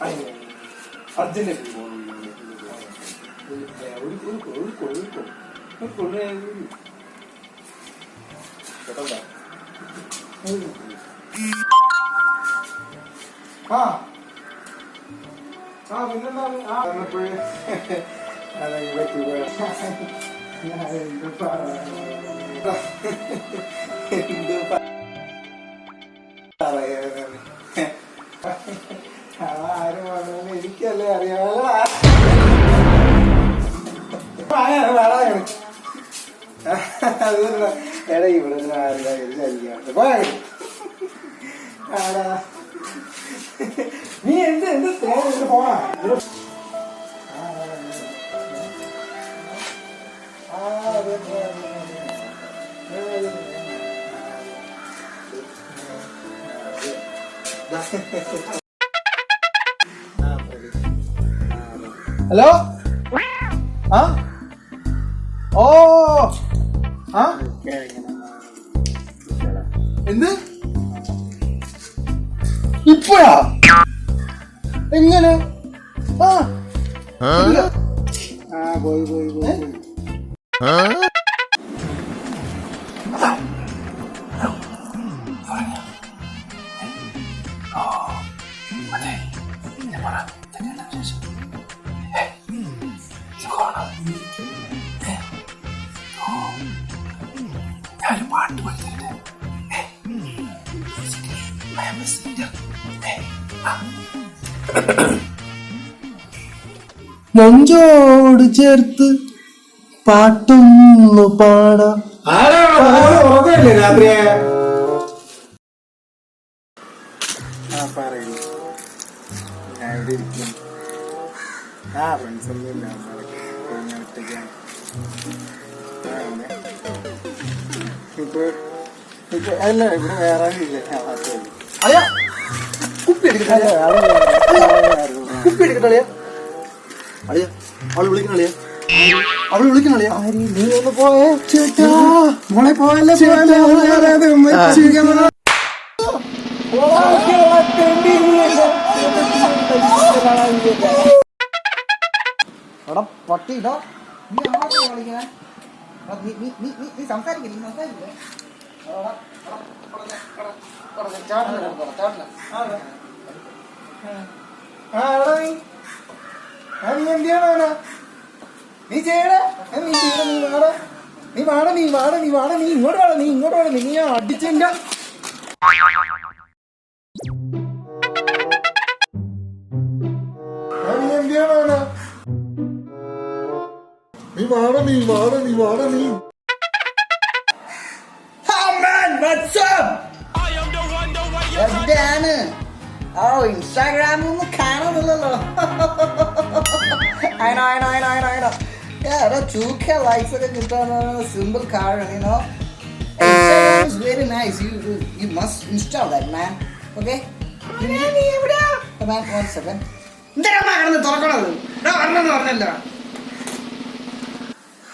Urgent ആ ആ പിന്നെന്താണ് ആ വന്നപ്പോഴേ അതെങ്കിൽ പറ്റുക ഞാൻ എന്ത് വന്നു എനിക്കല്ലേ എടാ ഇവിടെ നീ എന്ത് എന്ത് തേങ്ങ പോണാ? ഹലോ ആ ഓ ആ എന്ത് ഇപ്പോഴാ എങ്ങനെ ആ പോയി ആ പോയി പോയി. നെഞ്ചോട് ചേർത്ത് പാട്ടൊന്നു പാടാം. രാത്രി ആ പറയൂ. ഞാൻ ഇവിടെ ഇരിക്കും ആ ഫ്രണ്ട്സ് ഒന്നും ഇല്ല ഇപ്പൊ ഇപ്പൊ അല്ല ഇവിടെ വേറെ ഇല്ല. അളിയാ കുപ്പി എടുക്കട്ടെ അല്ല. കുപ്പി എടുക്കട്ടെ അളിയാ. അളിയാ അവൾ വിളിക്കണ അളിയാ. അവൾ വിളിക്കണ അളിയാ. നീ ഒന്ന് പോയേ ചേട്ടാ. മോളെ പോയല്ലേ പോയല്ലേ എടാ പട്ടി ഇടാ നീ ആരാ വിളിക്കണേ? എടാ, നീ നീ നീ നീ സംസാരിക്കില്ല നീ സംസാരിക്കില്ലേ നീ. ആ നീ എന്തിനാണ് നീ വാട നീ വാട. നീ വാടാ നീ വാടാ നീ വാടാ നീ ഇങ്ങോട്ട് വാടാ നീ ഇങ്ങോട്ട് വാടാ നീ ഞാൻ അടിച്ചെന്റെ നീ വാടാ നീ വാടാ നീ വാടാ നീ. എവിടെയാണ് ഓ ഇൻസ്റ്റാഗ്രാമിൽ ഒന്നും കാണുന്നില്ലല്ലോ. എടാ ചൂക്ക ലൈക്സ് ഒക്കെ കിട്ടാൻ സിമ്പിൾ കാരണം you know Instagram is very nice. You, you you must install that, man. Okay? Man, one എന്താ തുറക്കണത്? പറഞ്ഞെന്ന് പറഞ്ഞല്ലോ.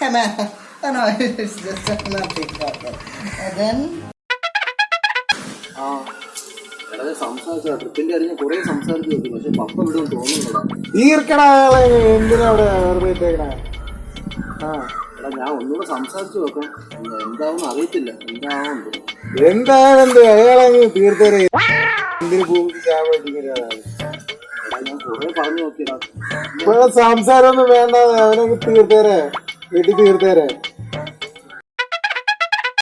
Man, oh, no, it's just nothing. And then സംസാരിച്ച ട്രിപ്പിന്റെ ഞാൻ കുറെ സംസാരിച്ചു നോക്കി പക്ഷെ പപ്പ ഇവിടെ തോന്നുന്നില്ല തീർക്കടാ എന്തിനാ അവിടെ വെറുതെ ആ എടാ ഞാൻ ഒന്നുകൂടെ സംസാരിച്ചു നോക്കാം എന്താവും അറിയത്തില്ല എന്താവുന്നുണ്ട് എന്താണെന്ത് അയാളങ്ങ് തീർത്തേരെ. എന്തിനു ഭൂമി ഞാൻ കുറെ പറഞ്ഞു നോക്കിയടാ സംസാരമൊന്നും വേണ്ട അവനങ്ങ് തീർത്തേരെ. വീട്ടിൽ തീർത്തേരെ.